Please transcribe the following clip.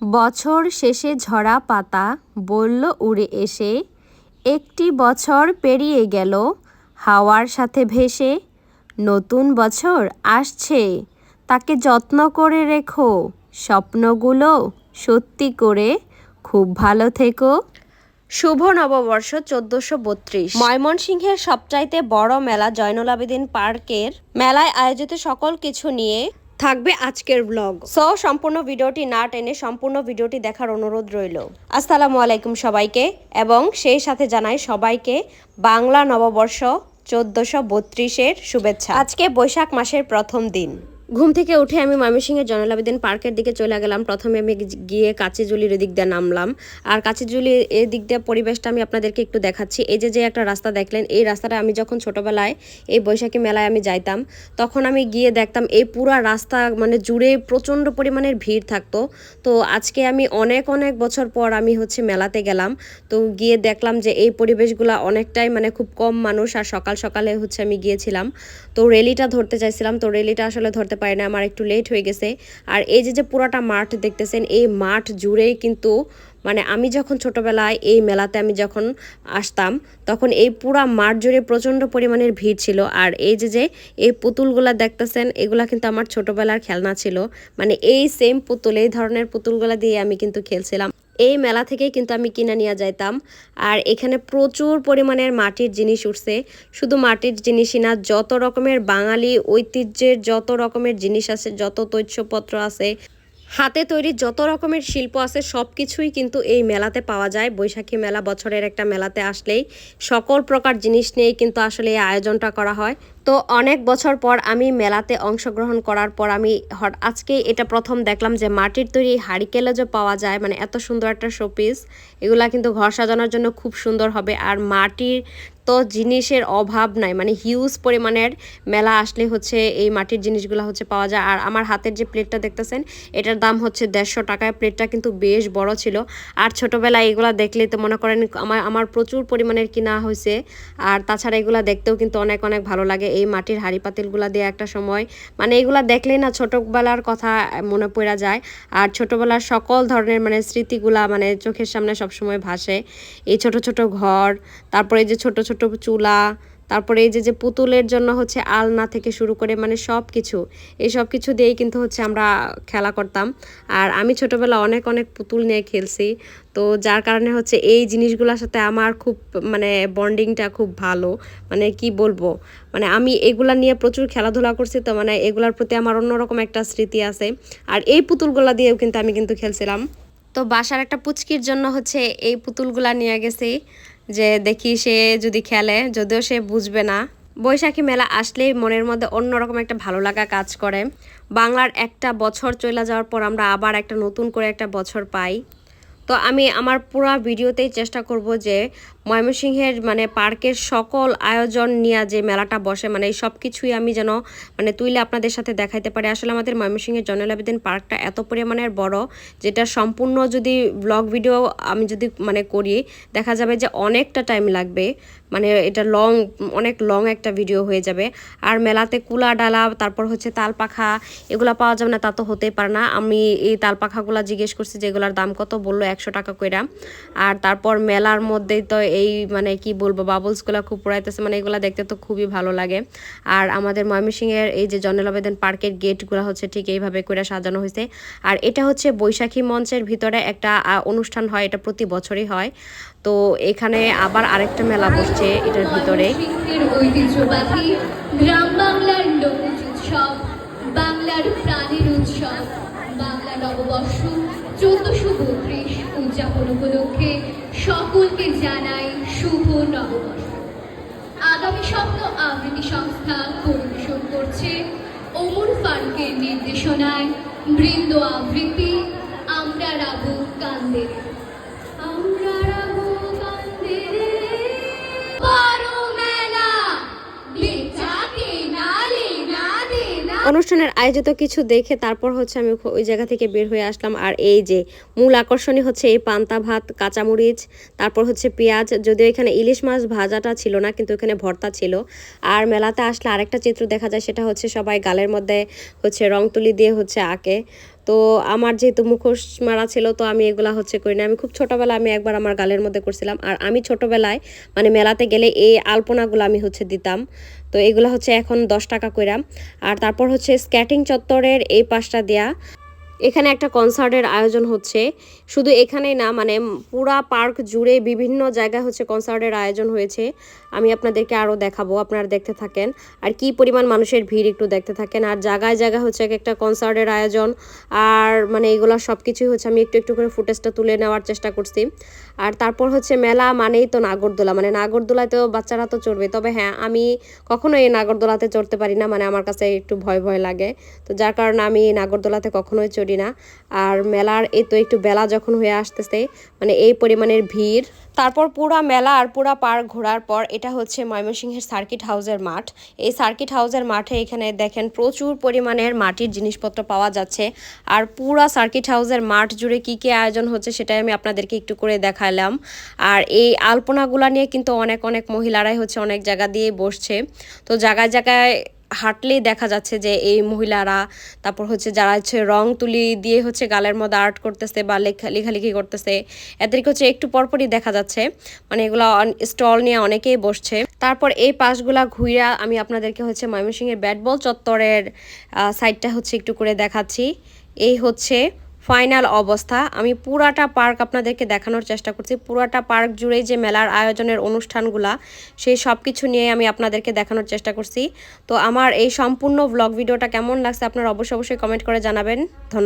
বছর শেষে ঝরা পাতা বলল উড়ে এসে একটি বছর পেরিয়ে গেল হাওয়ার সাথে ভেসে নতুন বছর আসছে তাকে যত্ন করে রেখো স্বপ্নগুলো সত্যি করে খুব ভালো থেকো। শুভ নববর্ষ চোদ্দশো বত্রিশ। ময়মনসিংহের সবচাইতে বড় মেলা জয়নুল আবেদিন পার্কের মেলায় আয়োজিত সকল কিছু নিয়ে থাকবে আজকের ব্লগ সো সম্পূর্ণ ভিডিওটি না টেনে সম্পূর্ণ ভিডিওটি দেখার অনুরোধ রইল। আসসালামু আলাইকুম সবাইকে, এবং সেই সাথে জানাই সবাইকে বাংলা নববর্ষ চোদ্দশো বত্রিশের শুভেচ্ছা। আজকে বৈশাখ মাসের প্রথম দিন। ঘুম থেকে উঠে আমি ময়মনসিংহের জয়নুল আবেদিন পার্কের দিকে চলে গেলাম। প্রথমে আমি গিয়ে কাচিজুলির দিক দিয়ে নামলাম। আর কাচিজুলির এই দিক দিয়ে পরিবেশটা আমি আপনাদেরকে একটু দেখাচ্ছি। এই যে যে একটা রাস্তা দেখলেন, এই রাস্তাটা আমি যখন ছোটবেলায় এই বৈশাখী মেলায় আমি যাইতাম, তখন আমি গিয়ে দেখতাম এই পুরা রাস্তা মানে জুড়ে প্রচণ্ড পরিমাণের ভিড় থাকতো। তো আজকে আমি অনেক অনেক বছর পর আমি হচ্ছে মেলাতে গেলাম। তো গিয়ে দেখলাম যে এই পরিবেশগুলো অনেকটাই মানে খুব কম মানুষ, আর সকাল সকালে হচ্ছে আমি গিয়েছিলাম। তো রেলিটা ধরতে চাইছিলাম। তো রেলিটা আসলে ধরতে পারি না, আমার একটু লেট হয়ে গেছে। আর এই যে যে পুরাটা মাঠ দেখতেছেন, এই মাঠ জুড়েই কিন্তু মানে আমি যখন ছোটবেলায় এই মেলাতে আমি যখন আসতাম, তখন এই পুরা মাঠ জুড়ে প্রচণ্ড পরিমাণের ভিড় ছিল। আর এই যে যে এই পুতুলগুলা দেখতেছেন, এগুলা কিন্তু আমার ছোটবেলার খেলনা ছিল। মানে এই সেম পুতুল, এই ধরনের পুতুলগুলা দিয়ে আমি কিন্তু খেলছিলাম। এই মেলা থেকেই কিন্তু আমি কিনে নিয়ে যাইতাম। আর এখানে প্রচুর পরিমাণের মাটির জিনিস উঠছে। শুধু মাটির জিনিসই না, যত রকমের বাঙালি ঐতিহ্যের যত রকমের জিনিস আছে, যত তথ্যপত্র আছে হাতে তৈরি যত রকমের শিল্প আছে সব কিছুই কিন্তু এই মেলাতে পাওয়া যায়। বৈশাখী মেলা বছরের একটা মেলাতে আসলেই সকল প্রকার জিনিস নিয়েই কিন্তু আসলে এই আয়োজনটা করা হয়। তো অনেক বছর পর আমি মেলাতে অংশগ্রহণ করার পর আমি আজকে এটা প্রথম দেখলাম যে মাটির তৈরি হারিকেলে যে পাওয়া যায় মানে এত সুন্দর একটা শোপিস, এগুলা কিন্তু ঘর সাজানোর জন্য খুব সুন্দর হবে। আর মাটির তো জিনিসের অভাব নাই। মানে হিউজ পরিমাণের মেলা আসলে হচ্ছে এই মাটির জিনিসগুলো হচ্ছে পাওয়া যায়। আর আমার হাতের যে প্লেটটা দেখতেছেন, এটার দাম হচ্ছে দেড়শো টাকায়। প্লেটটা কিন্তু বেশ বড় ছিল। আর ছোটোবেলায় এগুলো দেখলে তো মনে করেন আমার আমার প্রচুর পরিমাণের কিনা হয়েছে। আর তাছাড়া এগুলো দেখতেও কিন্তু অনেক অনেক ভালো লাগে। এই মাটির হাড়ি পাতিলগুলা দিয়ে একটা সময়। মানে এগুলা দেখলেই না ছোটোবেলার কথা মনে পড়া যায়। আর ছোটোবেলার সকল ধরনের মানে স্মৃতিগুলা মানে চোখের সামনে সবসময় ভাসে। এই ছোট ছোট ঘর, তারপরে যে ছোট ছোট চুলা, তারপরে এই যে যে পুতুলের জন্য হচ্ছে আলনা থেকে শুরু করে মানে সব কিছু এই সব কিছু দিয়েই কিন্তু হচ্ছে আমরা খেলা করতাম। আর আমি ছোটোবেলা অনেক অনেক পুতুল নিয়ে খেলছি। তো যার কারণে হচ্ছে এই জিনিসগুলোর সাথে আমার খুব মানে বন্ডিংটা খুব ভালো। মানে কি বলব? মানে আমি এগুলা নিয়ে প্রচুর খেলাধুলা করছি তো মানে এগুলার প্রতি আমার অন্যরকম একটা স্মৃতি আছে। আর এই পুতুলগুলা দিয়েও কিন্তু আমি কিন্তু খেলছিলাম। তো বাসার একটা পুচকির জন্য হচ্ছে এই পুতুলগুলা নিয়ে গেছি। যে দেখি সে যদি খেলে, যদিও সে বুঝবে না। বৈশাখী মেলা আসলেই মনের মধ্যে অন্যরকম একটা ভালো লাগা কাজ করে। বাংলার একটা বছর চলে যাওয়ার পর আমরা আবার একটা নতুন করে একটা বছর পাই। তো আমি আমার পুরো ভিডিওতেই চেষ্টা করব যে ময়মনসিংহের মানে পার্কের সকল আয়োজন নিয়ে যে মেলাটা বসে মানে এই সব কিছুই আমি যেন মানে তুইলে আপনাদের সাথে দেখাইতে পারি। আসলে আমাদের ময়মনসিংহের জয়নুল আবেদিন পার্কটা এত পরিমাণের বড়, যেটা সম্পূর্ণ যদি ব্লগ ভিডিও আমি যদি মানে করি, দেখা যাবে যে অনেকটা টাইম লাগবে। মানে এটা লং অনেক লং একটা ভিডিও হয়ে যাবে। আর মেলাতে কুলা ডালা, তারপর হচ্ছে তাল পাখা, এগুলো পাওয়া যাবে না, তা তো হতেই পারে না। আমি এই তাল পাখাগুলো জিজ্ঞেস করছি যে যেগুলোর দাম কত? বলল একশো টাকা কইরা। আর তারপর মেলার মধ্যেই তো এই মানে কি বলব বাবলসগুলো খুব পড়াইতেছে মানে এগুলো দেখতে তো খুবই ভালো লাগে। আর আমাদের ময়মনসিংহের এই যে জনেল আবেদন পার্কের গেটগুলো হচ্ছে ঠিক এইভাবে করে সাজানো হয়েছে আর এটা হচ্ছে বৈশাখী মঞ্চের ভিতরে একটা অনুষ্ঠান হয়, এটা প্রতি বছরই হয়। তো এখানে আবার আরেকটা মেলা বসছে এটার ভিতরে। বাংলার প্রাণের উৎসব, বাংলা নববর্ষ চোদ্দশো বত্রিশ উদযাপন উপলক্ষে সকলকে জানাই শুভ নববর্ষ। আগামী স্বপ্ন আবৃত্তি সংস্থা পরিবেশন করছে অমর ফারুকের নির্দেশনায় বৃন্দ আবৃত্তি, আমরা রাবু কান্দে অনুষ্ঠানের আয়োজিত কিছু দেখে তারপর হচ্ছে আমি ওই জায়গা থেকে বের হয়ে আসলাম। আর এই যে মূল আকর্ষণই হচ্ছে এই পান্তা ভাত, কাঁচামরিচ, তারপর হচ্ছে পেঁয়াজ। যদিও এখানে ইলিশ মাছ ভাজাটা ছিল না, কিন্তু এখানে ভর্তা ছিল। আর মেলাতে আসলে আরেকটা চিত্র দেখা যায়, সেটা হচ্ছে সবাই গালের মধ্যে হচ্ছে রং তুলি দিয়ে হচ্ছে আঁকে। তো আমার যেহেতু মুখোশ মারা ছিল, তো আমি এগুলা হচ্ছে করি না আমি খুব ছোটোবেলা আমি একবার আমার গালের মধ্যে করছিলাম। আর আমি ছোটোবেলায় মানে মেলাতে গেলে এই আলপনাগুলো আমি হচ্ছে দিতাম। তো এগুলো হচ্ছে এখন দশ টাকা কইরাম আর তারপর হচ্ছে স্ক্যাটিং চত্বরের এই পাশটা দেয়া এখানে একটা কনসার্টের আয়োজন হচ্ছে। শুধু এখানেই না মানে পুরা পার্ক জুড়ে বিভিন্ন জায়গায় হচ্ছে কনসার্টের আয়োজন হয়েছে। আমি আপনাদেরকে আরও দেখাবো, আপনারা দেখতে থাকেন। আর কি পরিমাণ মানুষের ভিড় একটু দেখতে থাকেন। আর জায়গায় জায়গায় হচ্ছে এক একটা কনসার্টের আয়োজন। আর মানে এগুলো সব কিছুই হচ্ছে আমি একটু একটু করে ফুটেজটা তুলে নেওয়ার চেষ্টা করছি। আর তারপর হচ্ছে মেলা মানেই তো নাগরদোলা। মানে নাগরদোলায় তো বাচ্চারা তো চড়বে। তবে হ্যাঁ আমি কখনো এই নাগরদোলাতে চড়তে পারি না। মানে আমার কাছে একটু ভয় ভয় লাগে। তো যার কারণে আমি নাগরদোলাতে কখনোই চড়ি না। আর মেলার এই তো একটু বেলা যখন হয়ে আসতেছে মানে এই পরিমাণের ভিড়। তারপর পুরা মেলা আর পুরা পার্ক ঘোরার পর এটা হচ্ছে ময়মনসিংহের সার্কিট হাউসের মাঠ। এই সার্কিট হাউসের মাঠে এখানে দেখেন প্রচুর পরিমাণের মাটির জিনিসপত্র পাওয়া যাচ্ছে। আর পুরা সার্কিট হাউসের মাঠ জুড়ে কি কি আয়োজন হচ্ছে সেটাই আমি আপনাদেরকে একটু করে দেখালাম। আর এই আলপনাগুলা নিয়ে কিন্তু অনেক অনেক মহিলারাই হচ্ছে অনেক জায়গা দিয়ে বসছে। তো জায়গায় জায়গায় হাঁটলেই দেখা যাচ্ছে যে এই মহিলারা, তারপর হচ্ছে যারা হচ্ছে রং তুলি দিয়ে হচ্ছে গালের মধ্যে আর্ট করতেছে বা লেখা লেখালেখি করতেছে, এদেরকে হচ্ছে একটু পরপরই দেখা যাচ্ছে। মানে এগুলো স্টল নিয়ে অনেকেই বসছে। তারপর এই পাশগুলা ঘুইরা আমি আপনাদেরকে হচ্ছে ময়মনসিংহের ব্যাট বল চত্বরের সাইডটা হচ্ছে একটু করে দেখাচ্ছি। এই হচ্ছে ফাইনাল অবস্থা। আমি পুরাটা পার্ক আপনাদেরকে দেখানোর চেষ্টা করছি। পুরাটা পার্ক জুড়েই যে মেলার আয়োজনের অনুষ্ঠানগুলা, সেই সব কিছু নিয়ে আমি আপনাদেরকে দেখানোর চেষ্টা করছি। তো আমার এই সম্পূর্ণ ব্লগ ভিডিওটা কেমন লাগছে আপনারা অবশ্যই অবশ্যই কমেন্ট করে জানাবেন। ধন্যবাদ।